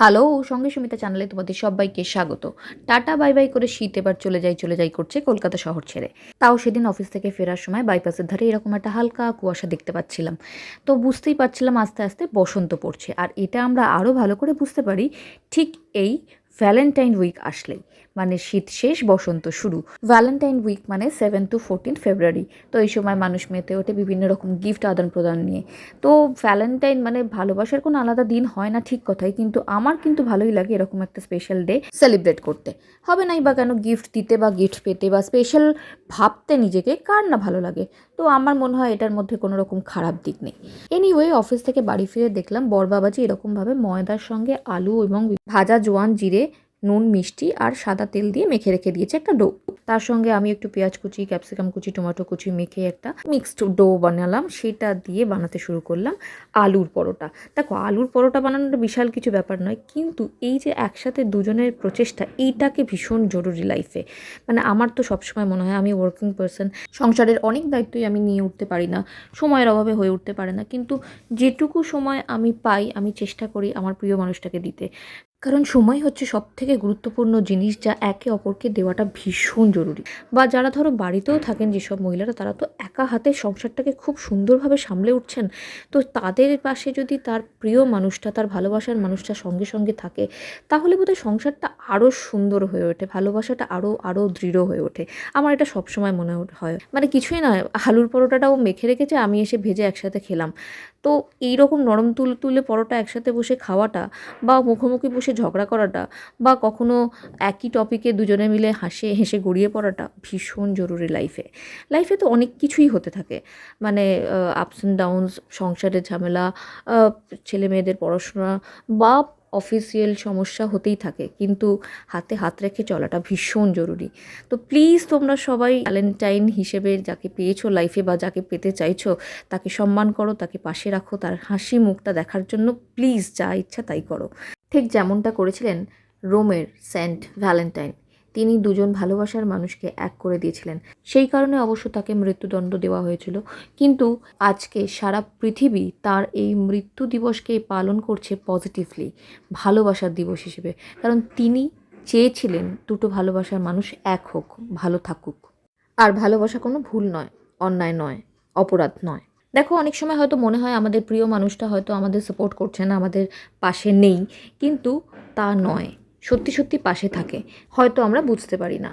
Hello, সঙ্গে সুমিতা চ্যানেলে তোমাদের সবাইকে স্বাগত। টাটা, বাই বাই করে শীত এবার চলে যাই চলে যাই করছে কলকাতা শহর ছেড়ে। তাও সেদিন অফিস থেকে ফেরার সময় বাইপাসের ধারে এরকম একটা হালকা কুয়াশা দেখতে পাচ্ছিলাম। তো বুঝতেই পারছিলাম আস্তে আস্তে বসন্ত পড়ছে। আর এটা আমরা আরও ভালো করে বুঝতে পারি ঠিক এই ভ্যালেন্টাইন উইক আসলেই মানে শীত শেষ, বসন্ত শুরু। ভ্যালেন্টাইন উইক মানে সেভেন টু ফোরটিন ফেব্রুয়ারি। তো এই সময় মানুষ মেতে ওঠে বিভিন্ন রকম গিফট আদান প্রদান নিয়ে। তো ভ্যালেন্টাইন মানে ভালোবাসার কোনো আলাদা দিন হয় না ঠিক কথাই, কিন্তু আমার কিন্তু ভালোই লাগে এরকম একটা স্পেশাল ডে সেলিব্রেট করতে। হবে নাই বা কেন গিফট দিতে বা গিফট পেতে বা স্পেশাল ভাবতে নিজেকে কার না ভালো লাগে? তো আমার মনে হয় এটার মধ্যে কোনো রকম খারাপ দিক নেই। এনিওয়ে অফিস থেকে বাড়ি ফিরে দেখলাম বরবাবাজি এরকমভাবে ময়দার সঙ্গে আলু এবং ভাজা জোয়ান জিরে নুন, মিষ্টি আর সাদা তেল দিয়ে মেখে রেখে দিয়েছে একটা ডো। তার সঙ্গে আমি একটু পেঁয়াজ কুচি, ক্যাপসিকাম কুচি, টমেটো কুচি মেখে একটা মিক্সড ডো বানালাম। সেটা দিয়ে বানাতে শুরু করলাম আলুর পরোটা। দেখো, আলুর পরোটা বানানোটা বিশাল কিছু ব্যাপার নয়, কিন্তু এই যে একসাথে দুজনের প্রচেষ্টা, এইটাকে ভীষণ জরুরি লাইফে মানে আমার তো সবসময় মনে হয় আমি ওয়ার্কিং পার্সন সংসারের অনেক দায়িত্বই আমি নিয়ে উঠতে পারি না, সময়ের অভাবে হয়ে উঠতে পারে না, কিন্তু যেটুকু সময় আমি পাই, আমি চেষ্টা করি আমার প্রিয় মানুষটাকে দিতে। কারণ সময় হচ্ছে সব থেকে গুরুত্বপূর্ণ জিনিস যা একে অপরকে দেওয়াটা ভীষণ জরুরি। বা যারা ধরো বাড়িতেও থাকেন যেসব মহিলারা, তারা তো একা হাতে সংসারটাকে খুব সুন্দরভাবে সামলে উঠছেন। তো তাদের পাশে যদি তার প্রিয় মানুষটা, তার ভালোবাসার মানুষটা সঙ্গে সঙ্গে থাকে, তাহলে বোধহয় সংসারটা আরও সুন্দর হয়ে ওঠে, ভালোবাসাটা আরও আরও দৃঢ় হয়ে ওঠে। আমার এটা সবসময় মনে হয়। মানে কিছুই নয় আলুর পরোটাটাও মেখে রেখেছে, আমি এসে ভেজে একসাথে খেলাম। তো এইরকম নরম তুল, তুলে পরোটা একসাথে বসে খাওয়াটা বা মুখোমুখি বসে ঝগড়া করাটা বা কখনো একই টপিকে দুজনে মিলে হাসে, হেসে গড়িয়ে পড়াটা ভীষণ জরুরি লাইফে লাইফে তো অনেক কিছুই হতে থাকে। মানে আপস অ্যান্ড ডাউনস সংসারের ঝামেলা ছেলে মেয়েদের পড়াশোনা বা অফিসিয়াল সমস্যা হতেই থাকে। কিন্তু হাতে হাত রেখে চলাটা ভীষণ জরুরি। তো প্লিজ তোমরা সবাই ভ্যালেন্টাইন হিসেবে যাকে পেয়েছ লাইফে বা যাকে পেতে চাইছো, তাকে সম্মান করো, তাকে পাশে রাখো, তার হাসি মুখটা দেখার জন্য প্লিজ যা ইচ্ছা তাই করো। ঠিক যেমনটা করেছিলেন রোমের সেন্ট ভ্যালেন্টাইন। তিনি দুজন ভালোবাসার মানুষকে এক করে দিয়েছিলেন। সেই কারণে অবশ্য তাকে মৃত্যুদণ্ড দেওয়া হয়েছিল। কিন্তু আজকে সারা পৃথিবী তার এই মৃত্যু দিবসকে পালন করছে পজিটিভলি ভালোবাসার দিবস হিসেবে। কারণ তিনি চেয়েছিলেন দুটো ভালোবাসার মানুষ এক হোক, ভালো থাকুক। আর ভালোবাসা কোনো ভুল নয়, অন্যায় নয়, অপরাধ নয়। দেখো, অনেক সময় হয়তো মনে হয় আমাদের প্রিয় মানুষটা হয়তো আমাদের সাপোর্ট করছে না, আমাদের পাশে নেই, কিন্তু তা নয়। সত্যি সত্যি পাশে থাকে। হয়তো আমরা বুঝতে পারি না।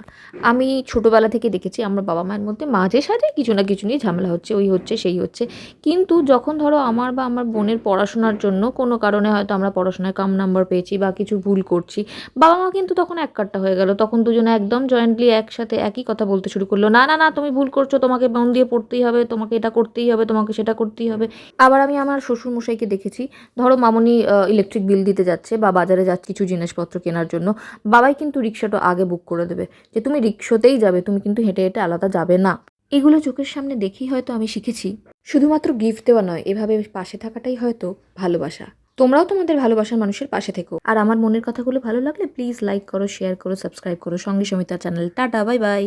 আমি ছোটোবেলা থেকে দেখেছি আমার বাবা মায়ের মধ্যে মাঝে সাঝে কিছু না কিছু নিয়ে ঝামেলা হচ্ছে, ওই হচ্ছে, সেই হচ্ছে। কিন্তু যখন ধরো আমার বা আমার বোনের পড়াশোনার জন্য কোনো কারণে হয়তো আমরা পড়াশোনায় কম নাম্বার পেয়েছি বা কিছু ভুল করছি, বাবা মা কিন্তু তখন এক কাট্টা হয়ে গেল। তখন দুজনে একদম জয়েন্টলি একসাথে একই কথা বলতে শুরু করল, না না না, তুমি ভুল করছ, তোমাকে মন দিয়ে পড়তেই হবে, তোমাকে এটা করতেই হবে, তোমাকে সেটা করতেই হবে। আবার আমি আমার শ্বশুরমশাইকে দেখেছি, ধরো মামনি ইলেকট্রিক বিল দিতে যাচ্ছে বা বাজারে যাচ্ছে, কিছু জিনিসপত্র কেনার জন্য। বাবাই কিন্তু রিক্সাটা আগে বুক করে দেবে। যে তুমি রিক্সাতেই যাবে, তুমি কিন্তু হেঁটে হেঁটে আলাদা যাবে না। এগুলো চোখের সামনে দেখেই হয়তো আমি শিখেছি। শুধুমাত্র গিফট দেওয়া নয়, এভাবে পাশে থাকাটাই হয়তো ভালোবাসা। তোমরাও তোমাদের ভালোবাসার মানুষের পাশে থেকো। আর আমার মনের কথাগুলো ভালো লাগলে প্লিজ লাইক করো শেয়ার করো সাবস্ক্রাইব করো। সঙ্গে Samita channel tata bye bye